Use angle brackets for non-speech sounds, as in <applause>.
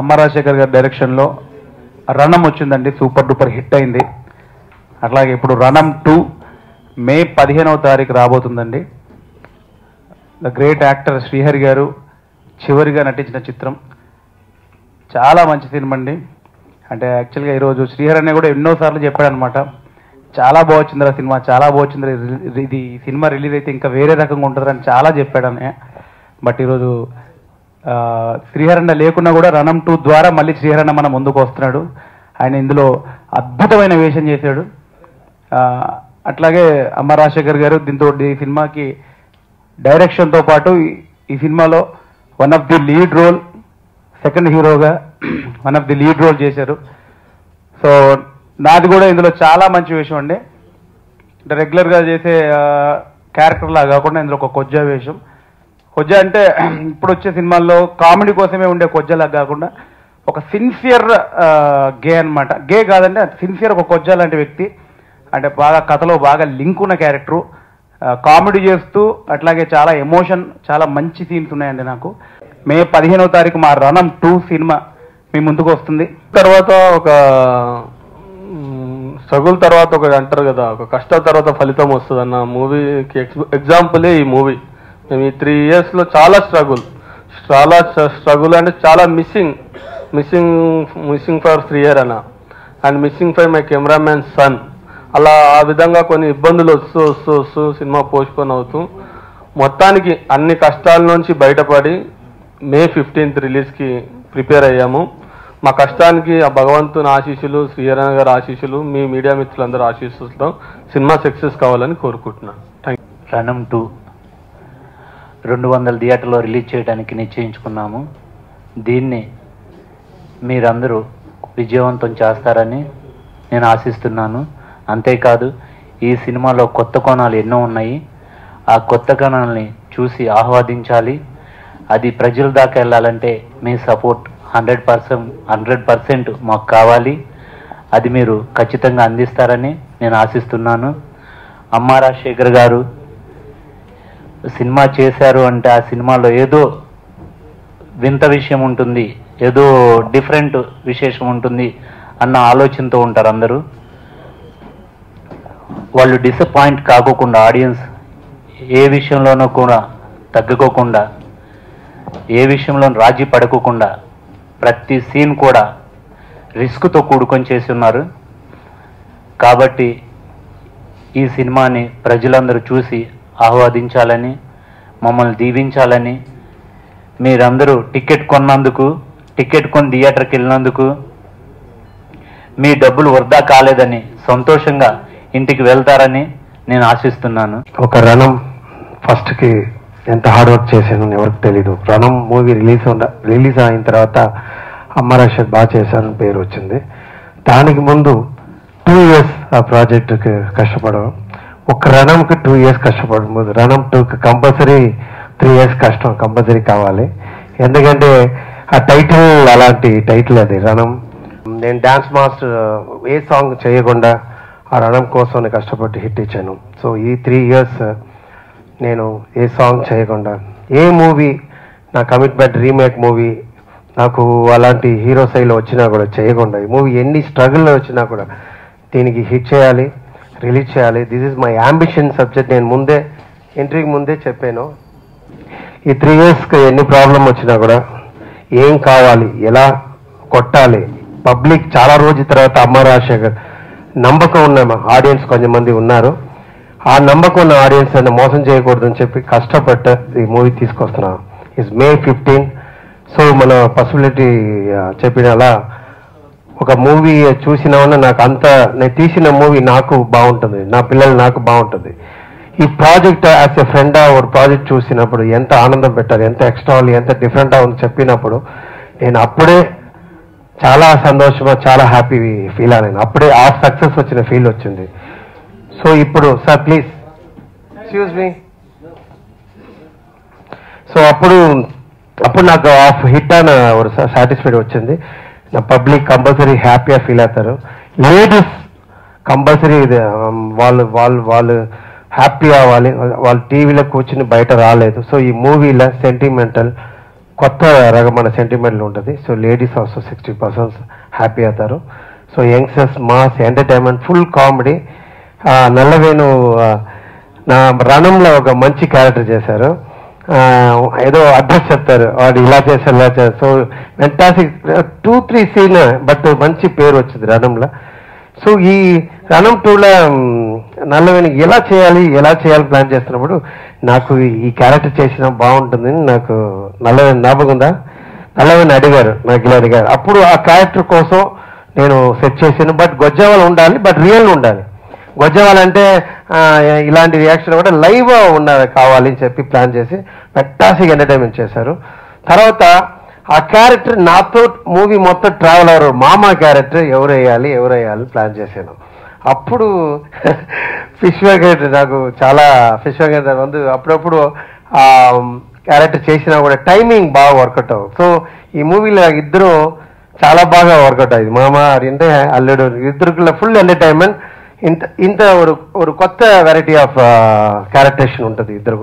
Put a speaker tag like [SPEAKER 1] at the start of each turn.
[SPEAKER 1] అమ్మ రాజశేఖర్ గారి డైరెక్షన్లో రణం వచ్చిందండి సూపర్ డూపర్ హిట్ అయింది. అట్లాగే ఇప్పుడు రణం టూ మే పదిహేనవ తారీఖు రాబోతుందండి. ద గ్రేట్ యాక్టర్ శ్రీహరి గారు చివరిగా నటించిన చిత్రం. చాలా మంచి సినిమా అండి. అంటే యాక్చువల్గా ఈరోజు శ్రీహరి అనే కూడా ఎన్నోసార్లు చెప్పాడనమాట చాలా బాగొచ్చిందిరా సినిమా చాలా బాగొచ్చిందిరా ఇది- సినిమా రిలీజ్ అయితే ఇంకా వేరే రకంగా ఉంటుందని చాలా చెప్పాడనే బట్ ఈరోజు శ్రీహరణ లేకున్నా కూడా రణం టూ ద్వారా మళ్ళీ శ్రీహరణ మన ముందుకు వస్తున్నాడు. ఆయన ఇందులో అద్భుతమైన వేషం చేశాడు. అట్లాగే అమ్మ రాజశేఖర్ గారు దీంతో ఈ సినిమాకి డైరెక్షన్తో పాటు ఈ- సినిమాలో one of the lead role second హీరోగా one of the lead role చేశారు. సో నాది కూడా ఇందులో చాలా మంచి విషయం అండి. అంటే రెగ్యులర్గా చేసే క్యారెక్టర్లా కాకుండా ఇందులో ఒక కొజ్జా వేషం. కొజ్జ అంటే <clears throat> ఇప్పుడు వచ్చే సినిమాల్లో కామెడీ కోసమే ఉండే కొజ్జలాగా కాకుండా ఒక సిన్సియర్ గే అన్నమాట. గే కాదంటే సిన్సియర్ ఒక కొజ్జ లాంటి వ్యక్తి. అంటే బాగా కథలో బాగా లింక్ ఉన్న క్యారెక్టరు. కామెడీ చేస్తూ అట్లాగే చాలా ఎమోషన్ చాలా మంచి సీన్స్ ఉన్నాయండి నాకు. మే పదిహేనవ తారీఖు మా రణం టూ సినిమా మీ ముందుకు వస్తుంది.
[SPEAKER 2] తర్వాత ఒక స్ట్రగుల్ తర్వాత ఒక అంటారు కదా ఒక కష్టం తర్వాత ఫలితం వస్తుంది అన్న మూవీకి ఎగ్జాంపులే ఈ మూవీ. మేము ఈ త్రీ ఇయర్స్లో చాలా స్ట్రగుల్ చాలా స్ట్రగుల్ అంటే చాలా missing missing missing for three year అన్న. And missing for my cameraman son అలా ఆ విధంగా కొన్ని ఇబ్బందులు వస్తూ వస్తూ వస్తూ సినిమా పోస్ట్పోన్ అవుతూ మొత్తానికి అన్ని కష్టాల నుంచి బయటపడి మే ఫిఫ్టీన్త్ రిలీజ్కి ప్రిపేర్ అయ్యాము. మా కష్టానికి ఆ భగవంతుని ఆశీస్సులు శ్రీహరణ గారి ఆశీస్సులు మీ మీడియా మిత్రులందరూ ఆశీస్సులతో సినిమా సక్సెస్ కావాలని కోరుకుంటున్నాను. థ్యాంక్
[SPEAKER 3] యూ టూ రెండు వందల థియేటర్లో రిలీజ్ చేయడానికి నిశ్చయించుకున్నాము. దీన్ని మీరందరూ విజయవంతం చేస్తారని నేను ఆశిస్తున్నాను. అంతేకాదు ఈ సినిమాలో కొత్త కోణాలు ఎన్నో ఉన్నాయి. ఆ కొత్త కోణాలని చూసి ఆహ్వాదించాలి. అది ప్రజల దాకా వెళ్ళాలంటే మీ support hundred percent hundred percent మాకు కావాలి. అది మీరు ఖచ్చితంగా అందిస్తారని నేను ఆశిస్తున్నాను. అమ్మారా రాజశేఖర్ గారు సినిమా చేశారు అంటే ఆ సినిమాలో ఏదో వింత విషయం ఉంటుంది ఏదో డిఫరెంట్ విశేషం ఉంటుంది అన్న ఆలోచనతో ఉంటారు అందరూ. వాళ్ళు డిసప్పాయింట్ కాకోకుండా ఆడియన్స్ ఏ విషయంలోనూ కూడా తగ్గకోకుండా ఏ విషయంలో రాజీ పడకోకుండా ప్రతి సీన్ కూడా రిస్క్తో కూడుకొని చేసి ఉన్నారు. కాబట్టి ఈ సినిమాని ప్రజలందరూ చూసి ఆహ్వాదించాలని మమ్మల్ని దీవించాలని మీరందరూ టికెట్ కొన్నందుకు టికెట్ కొని థియేటర్కి వెళ్ళినందుకు మీ డబ్బులు వృధా కాలేదని సంతోషంగా ఇంటికి వెళ్తారని నేను ఆశిస్తున్నాను.
[SPEAKER 4] ఒక రణం ఫస్ట్కి ఎంత హార్డ్ వర్క్ చేశాను ఎవరికి తెలీదు. రణం మూవీ రిలీజ్ రిలీజ్ అయిన తర్వాత అమ్మరాషత్ బాగా చేశారని పేరు వచ్చింది. దానికి ముందు టూ ఇయర్స్ ఆ ప్రాజెక్టుకి కష్టపడడం. ఒక రణంకి టూ ఇయర్స్ కష్టపడడం ముందు రణం టూకి కంపల్సరీ త్రీ ఇయర్స్ కష్టం కంపల్సరీ కావాలి. ఎందుకంటే ఆ టైటిల్ అలాంటి టైటిల్ అది రణం. నేను డాన్స్ మాస్టర్ ఏ సాంగ్ చేయకుండా ఆ రణం కోసం కష్టపడి హిట్ ఇచ్చాను. సో ఈ త్రీ ఇయర్స్ నేను ఏ సాంగ్ చేయకుండా ఏ మూవీ నా కమిట్మెంట్ రీమేక్ మూవీ నాకు అలాంటి హీరో శైలి వచ్చినా కూడా చేయకుండా ఈ మూవీ ఎన్ని స్ట్రగుల్లో వచ్చినా కూడా దీనికి హిట్ చేయాలి. రిలీజ్ చేయాలి. This is my ambition subject నేను ముందే ఎంట్రీకి ముందే చెప్పాను. ఈ త్రీ ఇయర్స్కి ఎన్ని ప్రాబ్లం వచ్చినా కూడా ఏం కావాలి ఎలా కొట్టాలి పబ్లిక్ చాలా రోజుల తర్వాత అమ్మ రాజశేఖర్ నమ్మకం ఉన్న ఆడియన్స్ కొంతమంది ఉన్నారు. ఆ నమ్మకం ఉన్న ఆడియన్స్ అని మోసం చేయకూడదని చెప్పి కష్టపడ్డ ఈ మూవీ తీసుకొస్తున్నాను. ఇస్ మే ఫిఫ్టీన్ సో మన పాసిబిలిటీ చెప్పినలా ఒక మూవీ చూసినామన్నా నాకు అంత నేను తీసిన మూవీ నాకు బాగుంటుంది నా పిల్లలు నాకు బాగుంటుంది. ఈ ప్రాజెక్ట్ యాజ్ ఎ ఫ్రెండా ఒక ప్రాజెక్ట్ చూసినప్పుడు ఎంత ఆనందం పెట్టారు ఎంత ఎక్స్ట్రా ఎంత డిఫరెంట్ ఉంది చెప్పినప్పుడు నేను అప్పుడే చాలా సంతోషంగా చాలా హ్యాపీ ఫీల్ అయ్యాను అప్పుడే ఆ సక్సెస్ వచ్చిన ఫీల్ వచ్చింది. సో ఇప్పుడు sir please excuse me so అప్పుడు అప్పుడు నాకు ఆఫ్ హిట్ అని ఒక సాటిస్ఫైడ్ వచ్చింది. నా పబ్లిక్ కంపల్సరీ హ్యాపీగా ఫీల్ అవుతారు. లేడీస్ కంపల్సరీ um, వాళ్ళు వాళ్ళు వాళ్ళు హ్యాపీ అవ్వాలి. వాళ్ళు టీవీలో కూర్చుని బయట రాలేదు. సో ఈ మూవీలో సెంటిమెంటల్ కొత్త రకమైన సెంటిమెంట్లు ఉంటుంది. So ladies also sixty percent happy అవుతారు. So youngsters mass entertainment full comedy Nallavenu నా రణంలో ఒక మంచి క్యారెక్టర్ చేశారు. ఏదో అడ్రస్ చెప్తారు. వాడు ఇలా చేశారు ఇలా చేశారు so fantastic two three scene but మంచి పేరు వచ్చింది రణంలో. సో ఈ రణం టూలో నల్లవేణి ఎలా చేయాలి ఎలా చేయాలి ప్లాన్ చేస్తున్నప్పుడు నాకు ఈ క్యారెక్టర్ చేసిన బాగుంటుందని నాకు నల్లవేణి జ్ఞాపకం ఉందా? నల్లవేణి అడిగారు నాకు ఇలా అడిగారు అప్పుడు ఆ క్యారెక్టర్ కోసం నేను సెట్ చేశాను. బట్ గొజ్జవాళ్ళు ఉండాలి బట్ రియల్ ఉండాలి. గొజ్జవాళ్ళు అంటే ఇలాంటి రియాక్షన్ కూడా లైవ్ ఉన్న కావాలి అని చెప్పి ప్లాన్ చేసి ఫెంటాసిక్ ఎంటర్టైన్మెంట్ చేశారు తర్వాత ఆ క్యారెక్టర్ నాతో మూవీ మొత్తం ట్రావెల్ అవ్వరు మామ క్యారెక్టర్ ఎవరు వేయాలి ఎవరు వేయాలి ప్లాన్ చేశాను అప్పుడు ఫిష్ వెంకట్ నాకు చాలా ఫిష్ వెంకట్ வந்து అప్పుడప్పుడు ఆ క్యారెక్టర్ చేసినా కూడా టైమింగ్ బాగా వర్కౌట్ అవ్వదు సో ఈ మూవీలో ఇద్దరు చాలా బాగా వర్కౌట్ అయ్యింది మామ అంటే అల్లుడు ఇద్దరికి ఫుల్ ఎంటర్టైన్మెంట్ ఇంత ఇంత ఒక ఒక కొత్త వెరైటీ ఆఫ్ క్యారెక్టరేషన్ ఉంటుంది ఇద్దరు